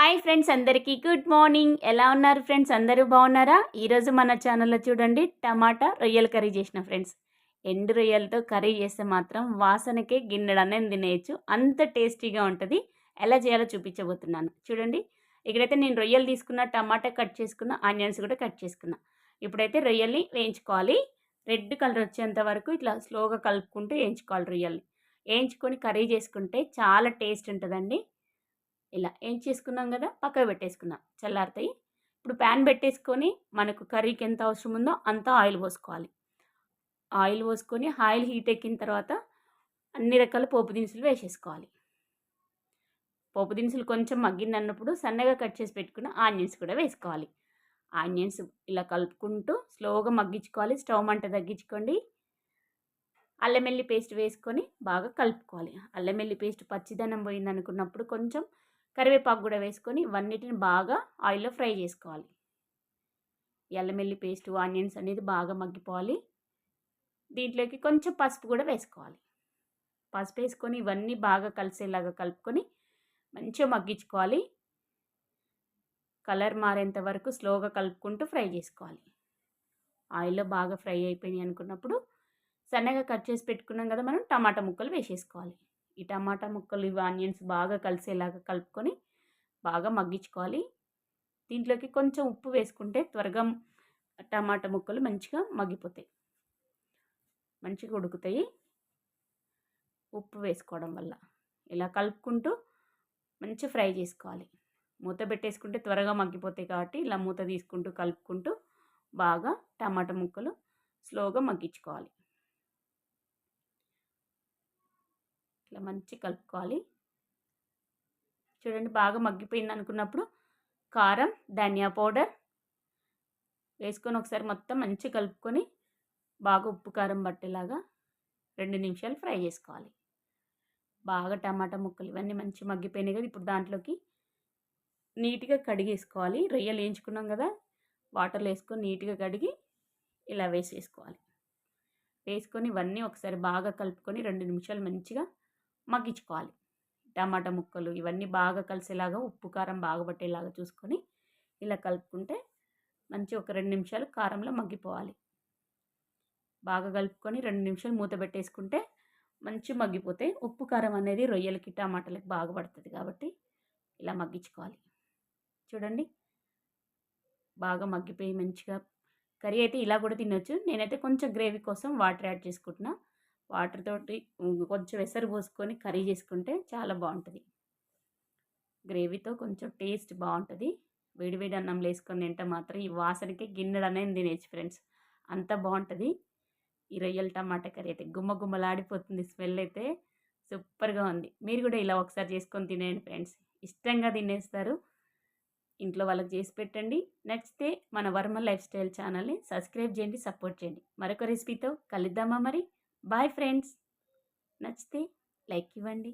Hi friends అందరికీ. Good morning. ఎలా ఉన్నారు ఫ్రెండ్స్? అందరూ బాగున్నారా? ఈరోజు మన ఛానల్లో చూడండి టమాటా రొయ్యల కర్రీ చేసిన ఫ్రెండ్స్. ఎండు రొయ్యలతో కర్రీ చేస్తే మాత్రం వాసనకే గిన్నెడనే తినేయచ్చు. అంత టేస్టీగా ఉంటుంది. ఎలా చేయాలో చూపించబోతున్నాను. చూడండి ఇక్కడైతే నేను రొయ్యలు తీసుకున్న టమాటా కట్ చేసుకున్న ఆనియన్స్ కూడా కట్ చేసుకున్నా. ఇప్పుడైతే రొయ్యల్ని వేయించుకోవాలి. రెడ్ కలర్ వచ్చేంత వరకు ఇట్లా స్లోగా కలుపుకుంటూ వేయించుకోవాలి రొయ్యల్ని. వేయించుకొని కర్రీ చేసుకుంటే చాలా టేస్ట్ ఉంటుందండి. ఇలా ఏం చేసుకున్నాం కదా పక్కకు పెట్టేసుకున్నాం. చల్లారుతాయి ఇప్పుడు ప్యాన్ పెట్టేసుకొని మనకు కర్రీకి ఎంత అవసరం ఉందో అంత ఆయిల్ పోసుకోవాలి. ఆయిల్ పోసుకొని ఆయిల్ హీట్ ఎక్కిన తర్వాత అన్ని రకాల పోపు దినుసులు వేసేసుకోవాలి. పోపు దినుసులు కొంచెం మగ్గింది అన్నప్పుడు సన్నగా కట్ చేసి పెట్టుకున్న ఆనియన్స్ కూడా వేసుకోవాలి. ఆనియన్స్ ఇలా కలుపుకుంటూ స్లోగా మగ్గించుకోవాలి. స్టవ్ మంట తగ్గించుకోండి. అల్లమెల్లి పేస్ట్ వేసుకొని బాగా కలుపుకోవాలి. అల్లమెల్లి పేస్ట్ పచ్చిదనం పోయింది అనుకున్నప్పుడు కొంచెం కరివేపాకు కూడా వేసుకొని ఇవన్నిటిని బాగా ఆయిల్లో ఫ్రై చేసుకోవాలి. ఎల్లమెల్లి పేస్ట్ ఆనియన్స్ అనేది బాగా మగ్గిపోవాలి. దీంట్లోకి కొంచెం పసుపు కూడా వేసుకోవాలి. పసుపు వేసుకొని ఇవన్నీ బాగా కలిసేలాగా కలుపుకొని మంచిగా మగ్గించుకోవాలి. కలర్ మారేంత వరకు స్లోగా కలుపుకుంటూ ఫ్రై చేసుకోవాలి. ఆయిల్లో బాగా ఫ్రై అయిపోయినాయి అనుకున్నప్పుడు సన్నగా కట్ చేసి పెట్టుకున్నాం కదా మనం టమాటా ముక్కలు వేసేసుకోవాలి. ఈ టమాటా ముక్కలు ఇవి ఆనియన్స్ బాగా కలిసేలాగా కలుపుకొని బాగా మగ్గించుకోవాలి. దీంట్లోకి కొంచెం ఉప్పు వేసుకుంటే త్వరగా టమాటా ముక్కలు మంచిగా మగ్గిపోతాయి. మంచిగా ఉడుకుతాయి. ఉప్పు వేసుకోవడం వల్ల. ఇలా కలుపుకుంటూ మంచి ఫ్రై చేసుకోవాలి. మూత పెట్టేసుకుంటే త్వరగా మగ్గిపోతాయి కాబట్టి ఇలా మూత తీసుకుంటూ కలుపుకుంటూ బాగా టమాటా ముక్కలు స్లోగా మగ్గించుకోవాలి. ఇట్లా మంచి కలుపుకోవాలి. చూడండి బాగా మగ్గిపోయింది అనుకున్నప్పుడు కారం ధనియా పౌడర్ వేసుకొని ఒకసారి మొత్తం మంచి కలుపుకొని బాగా ఉప్పు కారం పట్టేలాగా రెండు నిమిషాలు ఫ్రై చేసుకోవాలి. బాగా టమాటా ముక్కలు ఇవన్నీ మంచి మగ్గిపోయినాయి కదా ఇప్పుడు దాంట్లోకి నీట్గా కడిగేసుకోవాలి. రొయ్యలు వేయించుకున్నాం కదా వాటర్లో వేసుకొని నీట్గా కడిగి ఇలా వేసేసుకోవాలి. వేసుకొని ఇవన్నీ ఒకసారి బాగా కలుపుకొని రెండు నిమిషాలు మంచిగా మగ్గించుకోవాలి టమాటా ముక్కలు ఇవన్నీ బాగా కలిసేలాగా ఉప్పు కారం బాగా పట్టేలాగా చూసుకొని ఇలా కలుపుకుంటే మంచి ఒక రెండు నిమిషాలు కారంలో మగ్గిపోవాలి. బాగా కలుపుకొని రెండు నిమిషాలు మూత పెట్టేసుకుంటే మంచి మగ్గిపోతే ఉప్పు కారం అనేది రొయ్యలకి టమాటాలకి బాగా పడుతుంది కాబట్టి ఇలా మగ్గించుకోవాలి చూడండి. బాగా మగ్గిపోయి మంచిగా కర్రీ అయితే ఇలా కూడా తినొచ్చు. నేనైతే కొంచెం గ్రేవీ కోసం వాటర్ యాడ్ చేసుకుంటున్నా. వాటర్ తోటి కొంచెం ఎసరు పోసుకొని కర్రీ చేసుకుంటే చాలా బాగుంటుంది. గ్రేవీతో కొంచెం టేస్ట్ బాగుంటుంది. వేడివేడి అన్నంలో వేసుకొని తింటే మాత్రం ఈ వాసనకి గిన్నెడు అనేది తినేచ్చు ఫ్రెండ్స్. అంత బాగుంటుంది. ఈ రొయ్యల టమాటా కర్రీ అయితే గుమ్మ గుమ్మలాడిపోతుంది స్మెల్ అయితే సూపర్గా ఉంది. మీరు కూడా ఇలా ఒకసారి చేసుకొని తినేయండి ఫ్రెండ్స్. ఇష్టంగా తినేస్తారు. ఇంట్లో వాళ్ళకి చేసి పెట్టండి. నచ్చితే మన వర్మ లైఫ్ స్టైల్ ఛానల్ని సబ్స్క్రైబ్ చేయండి సపోర్ట్ చేయండి. మరొక రెసిపీతో కలుద్దామా మరి? Bye friends. నచ్చితే లైక్ ఇవ్వండి.